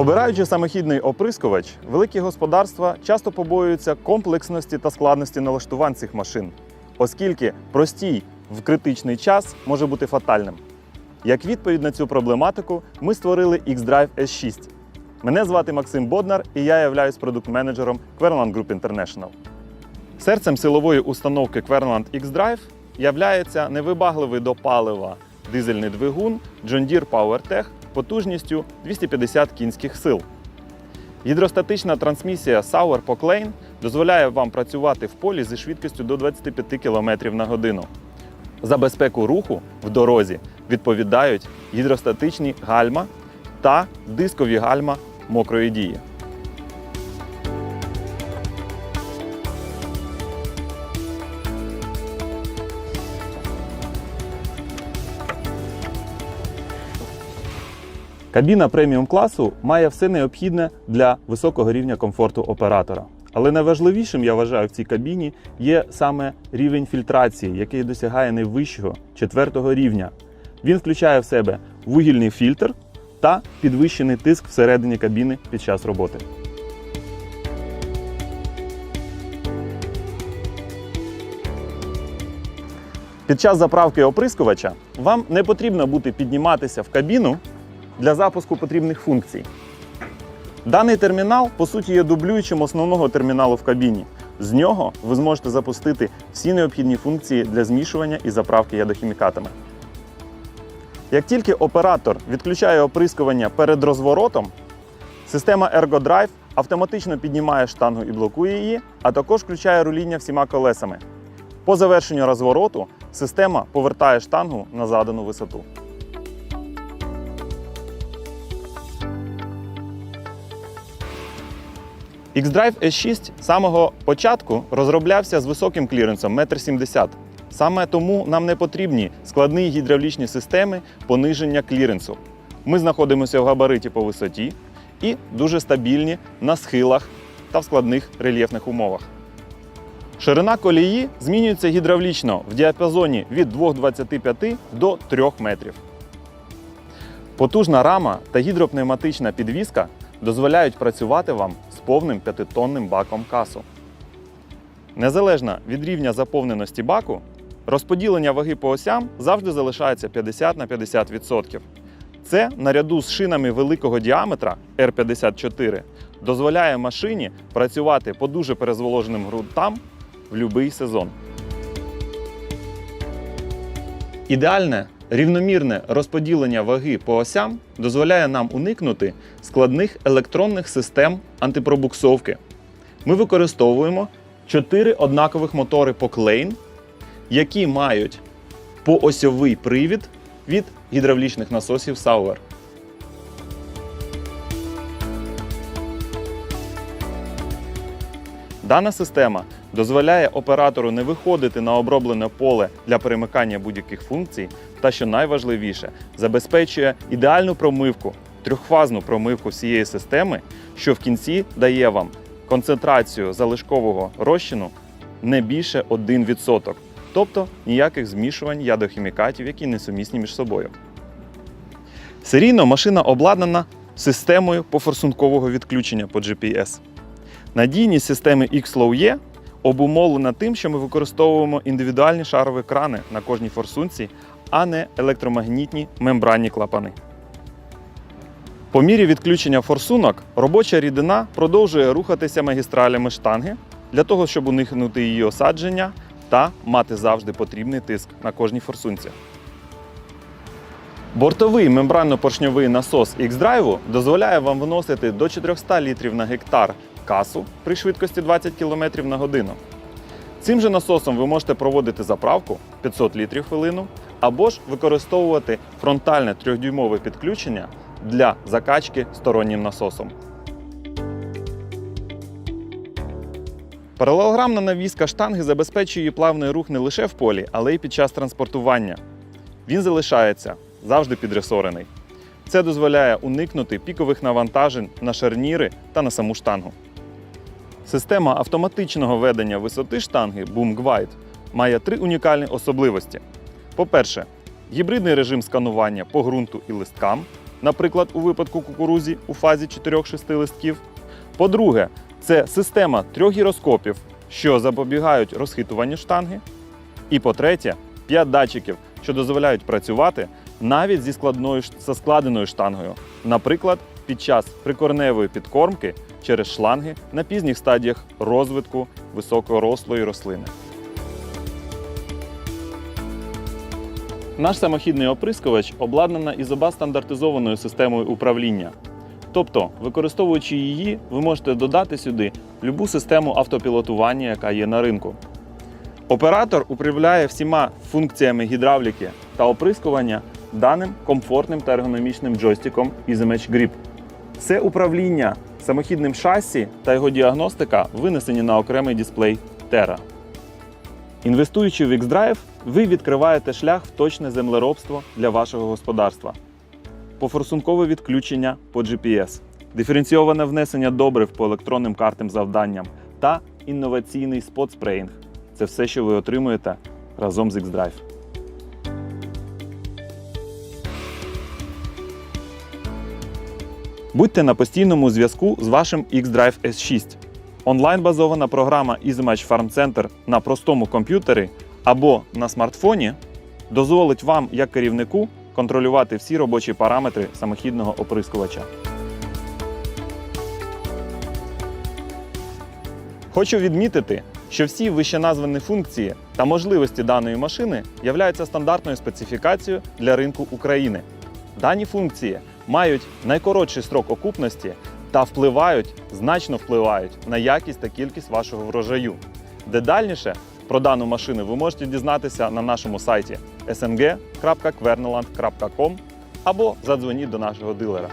Обираючи самохідний оприскувач, великі господарства часто побоюються комплексності та складності налаштувань цих машин, оскільки простій в критичний час може бути фатальним. Як відповідь на цю проблематику, ми створили X-Drive S6. Мене звати Максим Боднар, і я являюсь продукт-менеджером Querland Group International. Серцем силової установки Querland X-Drive являється невибагливий до палива дизельний двигун John Deere PowerTech потужністю 250 кінських сил. Гідростатична трансмісія Sauer Poclane дозволяє вам працювати в полі зі швидкістю до 25 км на годину. За безпеку руху в дорозі відповідають гідростатичні гальма та дискові гальма мокрої дії. Кабіна преміум класу має все необхідне для високого рівня комфорту оператора. Але найважливішим, я вважаю, в цій кабіні є саме рівень фільтрації, який досягає найвищого четвертого рівня. Він включає в себе вугільний фільтр та підвищений тиск всередині кабіни під час роботи. Під час заправки оприскувача вам не потрібно буде підніматися в кабіну для запуску потрібних функцій. Даний термінал, по суті, є дублюючим основного терміналу в кабіні. З нього ви зможете запустити всі необхідні функції для змішування і заправки ядохімікатами. Як тільки оператор відключає оприскування перед розворотом, система ErgoDrive автоматично піднімає штангу і блокує її, а також включає руління всіма колесами. По завершенню розвороту система повертає штангу на задану висоту. X-Drive S6 з самого початку розроблявся з високим кліренсом 1,70 м. Саме тому нам не потрібні складні гідравлічні системи пониження кліренсу. Ми знаходимося в габариті по висоті і дуже стабільні на схилах та в складних рельєфних умовах. Ширина колії змінюється гідравлічно в діапазоні від 2,25 до 3 метрів. Потужна рама та гідропневматична підвіска дозволяють працювати вам повним 5-тонним баком касу. Незалежно від рівня заповненості баку, розподілення ваги по осям завжди залишається 50 на 50%. Це наряду з шинами великого діаметра R54 дозволяє машині працювати по дуже перезволоженим ґрунтам в будь-який сезон. Ідеальне рівномірне розподілення ваги по осям дозволяє нам уникнути складних електронних систем антипробуксовки. Ми використовуємо 4 однакових мотори поклейн, які мають поосьовий привід від гідравлічних насосів Sauer. Дана система дозволяє оператору не виходити на оброблене поле для перемикання будь-яких функцій, та що найважливіше, забезпечує ідеальну промивку, трьохфазну промивку всієї системи, що в кінці дає вам концентрацію залишкового розчину не більше 1%, тобто ніяких змішувань ядохімікатів, які несумісні між собою. Серійно машина обладнана системою пофорсункового відключення по GPS. Надійність системи X-Low E обумовлена тим, що ми використовуємо індивідуальні шарові крани на кожній форсунці, а не електромагнітні мембранні клапани. По мірі відключення форсунок робоча рідина продовжує рухатися магістралями штанги для того, щоб уникнути її осадження та мати завжди потрібний тиск на кожній форсунці. Бортовий мембранно-поршньовий насос X-Drive дозволяє вам виносити до 400 літрів на гектар касу при швидкості 20 км на годину. Цим же насосом ви можете проводити заправку 500 літрів хвилину або ж використовувати фронтальне 3-дюймове підключення для закачки стороннім насосом. Паралелограмна навіска штанги забезпечує плавний рух не лише в полі, але й під час транспортування. Він залишається завжди підресорений. Це дозволяє уникнути пікових навантажень на шарніри та на саму штангу. Система автоматичного ведення висоти штанги Boom Glide має три унікальні особливості. По-перше, гібридний режим сканування по ґрунту і листкам. наприклад, у випадку кукурузі у фазі 4-6 листків. По-друге, це система трьох гіроскопів, що запобігають розхитуванню штанги. І по-третє, 5 датчиків, що дозволяють працювати навіть зі складною складеною штангою, наприклад, під час прикорневої підкормки через шланги на пізніх стадіях розвитку високорослої рослини. Наш самохідний оприскувач обладнана ізоба стандартизованою системою управління. Тобто, використовуючи її, ви можете додати сюди любу систему автопілотування, яка є на ринку. Оператор управляє всіма функціями гідравліки та оприскування даним комфортним та ергономічним джойстиком EasyMatch Grip. Все управління самохідним шасі та його діагностика винесені на окремий дисплей Terra. Інвестуючи в X-Drive, ви відкриваєте шлях в точне землеробство для вашого господарства. Пофорсункове відключення по GPS, диференційоване внесення добрив по електронним картам завданням та інноваційний спот-спреїнг. Це все, що ви отримуєте разом з X-Drive. Будьте на постійному зв'язку з вашим X-Drive S6. Онлайн-базована програма EasyMatch Farm Center на простому комп'ютері або на смартфоні дозволить вам, як керівнику, контролювати всі робочі параметри самохідного оприскувача. Хочу відмітити, що всі вищеназвані функції та можливості даної машини являються стандартною специфікацією для ринку України. Дані функції мають найкоротший строк окупності та впливають, значно впливають на якість та кількість вашого врожаю. Детальніше про дану машину ви можете дізнатися на нашому сайті smg.kverneland.com або задзвоніть до нашого дилера.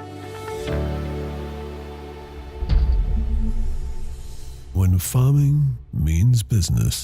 When farming means business,